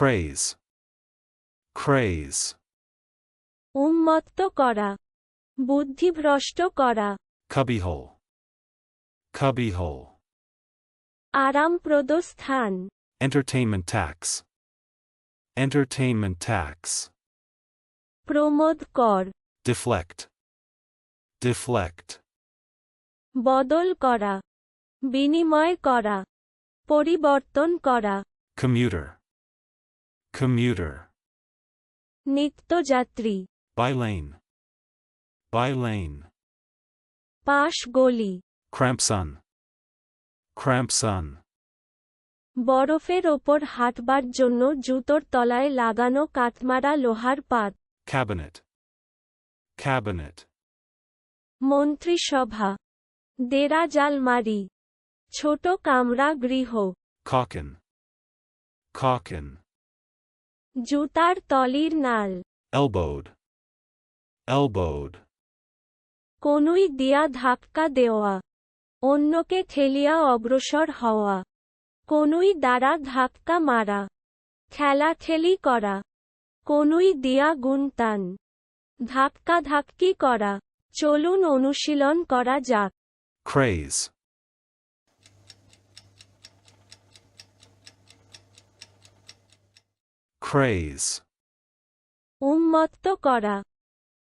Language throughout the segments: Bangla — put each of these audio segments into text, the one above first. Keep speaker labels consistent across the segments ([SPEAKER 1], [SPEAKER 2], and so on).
[SPEAKER 1] craze, craze,
[SPEAKER 2] উন্মত্ত করা বুদ্ধিভ্রষ্ট করা
[SPEAKER 1] cubbyhole, cubbyhole,
[SPEAKER 2] আরামপ্রদ স্থান
[SPEAKER 1] entertainment tax, entertainment tax,
[SPEAKER 2] Pramod কর
[SPEAKER 1] deflect, deflect,
[SPEAKER 2] বদল করা বিনিময় করা পরিবর্তন করা
[SPEAKER 1] commuter, commuter,
[SPEAKER 2] নিত্যযাত্রী
[SPEAKER 1] by lane, by lane,
[SPEAKER 2] পাশ গলি
[SPEAKER 1] cramp sun,
[SPEAKER 2] বরফের ওপর হাঁটবার জন্য জুতোর তলায় লাগানো কাঠমারা লোহার পাত
[SPEAKER 1] cabinet, cabinet,
[SPEAKER 2] মন্ত্রিসভা দেরাজ আলমারি ছোট কামরা গৃহ
[SPEAKER 1] cocken, cocken,
[SPEAKER 2] জুতার তলির নাল।
[SPEAKER 1] Elbowed, elbowed,
[SPEAKER 2] কনুই দিয়া ধাক্কা দেওয়া। অন্যকে ঠেলিয়া অগ্রসর হওয়া। কনুই দ্বারা ধাক্কা মারা। ঠেলাঠেলি করা। কনুই দিয়া গুনতান ধাক্কা ধাক্কি করা। চলুন অনুশীলন করা যাক।
[SPEAKER 1] Craze, craze,
[SPEAKER 2] উন্মত্ত করা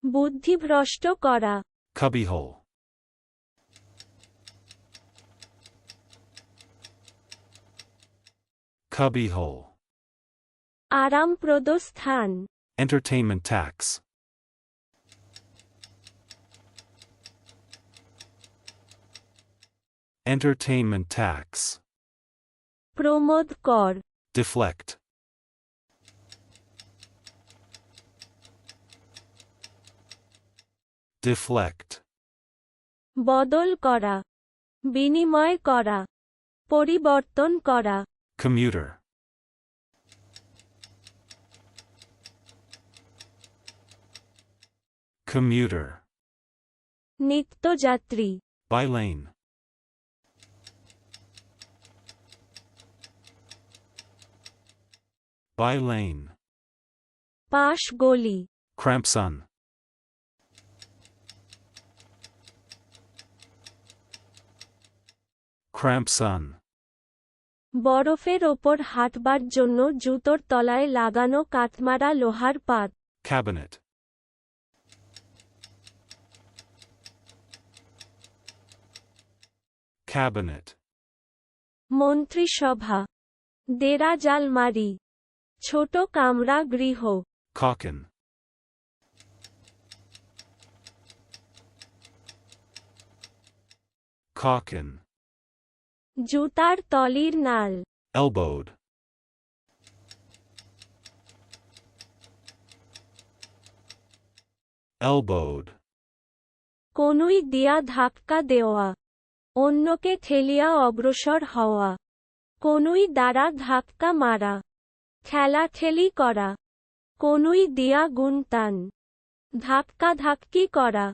[SPEAKER 2] বুদ্ধিভ্রষ্ট করা
[SPEAKER 1] cubbyhole, cubbyhole,
[SPEAKER 2] আরামপ্রদ স্থান
[SPEAKER 1] entertainment tax, entertainment tax,
[SPEAKER 2] Pramod কর
[SPEAKER 1] deflect, deflect,
[SPEAKER 2] বদল করা বিনিময় করা পরিবর্তন করা
[SPEAKER 1] commuter, commuter,
[SPEAKER 2] নিত্যযাত্রী
[SPEAKER 1] by lane, by lane,
[SPEAKER 2] পাশ গলি
[SPEAKER 1] cramp sun,
[SPEAKER 2] বরফের ওপর হাঁটবার জন্য জুতোর তলায় লাগানো কাঠমারা লোহার পাত।
[SPEAKER 1] Cabinet, cabinet,
[SPEAKER 2] মন্ত্রিসভা। দেরাজ আলমারি ছোট কামরা গৃহ।
[SPEAKER 1] Cocken, cocken,
[SPEAKER 2] জুতার তলির নাল।
[SPEAKER 1] Elbowed, elbowed,
[SPEAKER 2] কনুই দিয়া ধাক্কা দেওয়া। অন্যকে ঠেলিয়া অগ্রসর হওয়া। কনুই দ্বারা ধাক্কা মারা। ঠেলাঠেলি করা। কনুই দিয়া গুনতান ধাক্কি করা।